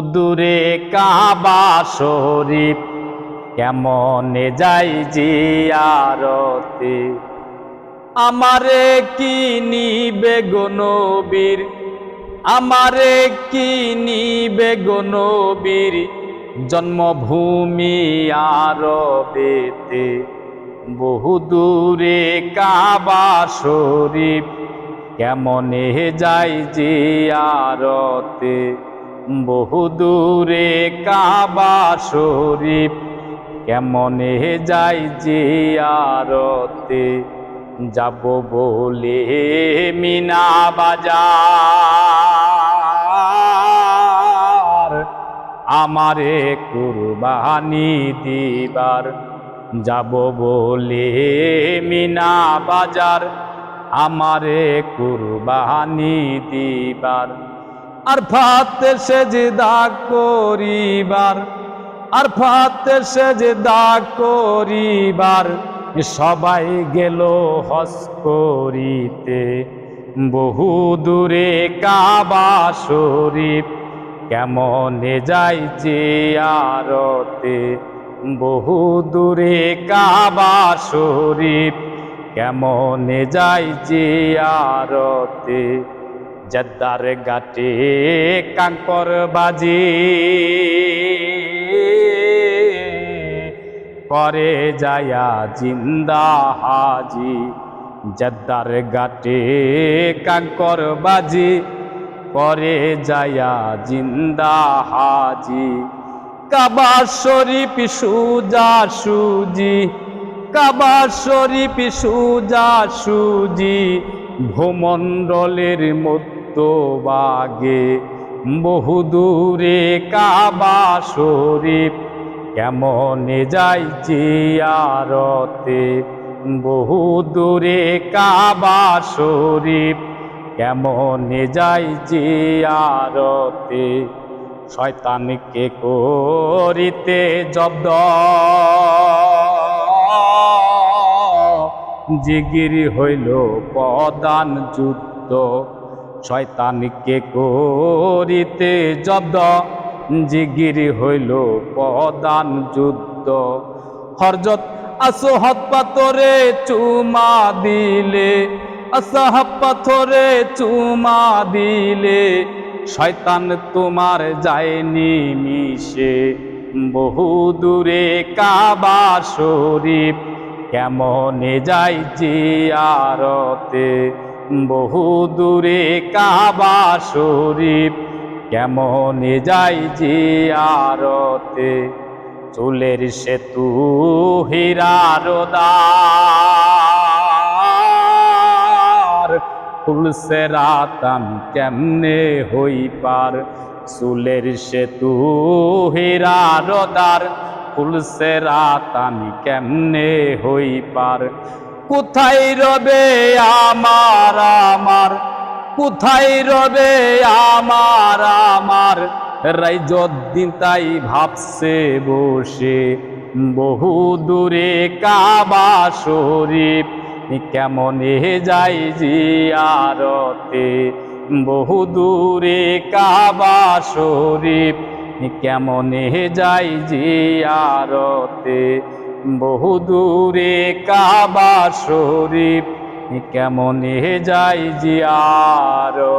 দূরে কাবা শরীফ, কেমনে যাই জিয়ারতে? আমারে কি নিবে গো নবীর? আমারে কি নিবে গো নবীর? জন্মভূমি আরবেতে, বহু দূরে কাবা শরীফ, কেমনে যাই জিয়ারতে? বহু দূরে কাবা শরীফ। কেমনে যাই জিয়ারতে, যাব বলে মিনা বাজার। আমারে কুরবানি দিবার, যাব বলে মিনা বাজার। আমারে কুরবানি দিবার আর ফাতে সেজদা করিবার, আর ফাতে সেজদা করিবার সবাই গেল হস করিতে। বহু দূরে কাবা শরীফ, কেমনে যাই আরতে। বহু দূরে কাবা শরীফ, কেমনে যাই জিয়ারতে জদ্দার গাটে কাঙ্কর বাজি। করে যায়া জিন্দা হাজি। জদ্দার গাটে কাঙ্কর বাজি। করে যায়া জিন্দা হাজি। কাবা শরীফ সুজা সুজি। কাবা শরীফ সুজা সুজি। ভূমণ্ডলের মধ্য বাগে। বহু দূরে কাবা শরীফ, কেমনে যাই জিয়ারতে? বহু দূরে কাবা শরীফ, কেমনে যাই জিয়ারতে? শয়তানকে করিতে জব্দ। জিগির হইল পদান যুদ্ধ। শয়তানকে করিতে জব্দ, জিগির হইল পদান যুদ্ধ। হরজত আসহত পাথরে চুমা দিলে, আসহাব পাথরে চুমা দিলে, শয়তান তোমার যায়নি মিশে। বহু দূরে কাবা শরীফ, কেমনে যাই জিয়ারতে? বহু দূরে কাবা শরীফ, কেমন যাই জিয়ারতে? চুলের সেতু হীরারদার ফুলসে রাতাম কেমনে হই পার? চুলের সেতু হীরারদার ফুলসে রাতামি কেমনে হই পার? কোথায় রবে আমার আমার? কোথায় রবে আমার আমার? রাইজদ্দিন তাই ভাবছে বসে। বহু দূরে কাবা শরীফ, কেমনে যাই জিয়ারতে? বহু দূরে কাবা শরীফ, কেমনে যাই জিয়ারতে? বহু দূরে কাবা শরীফ কেমন যাই জিয়ারতে?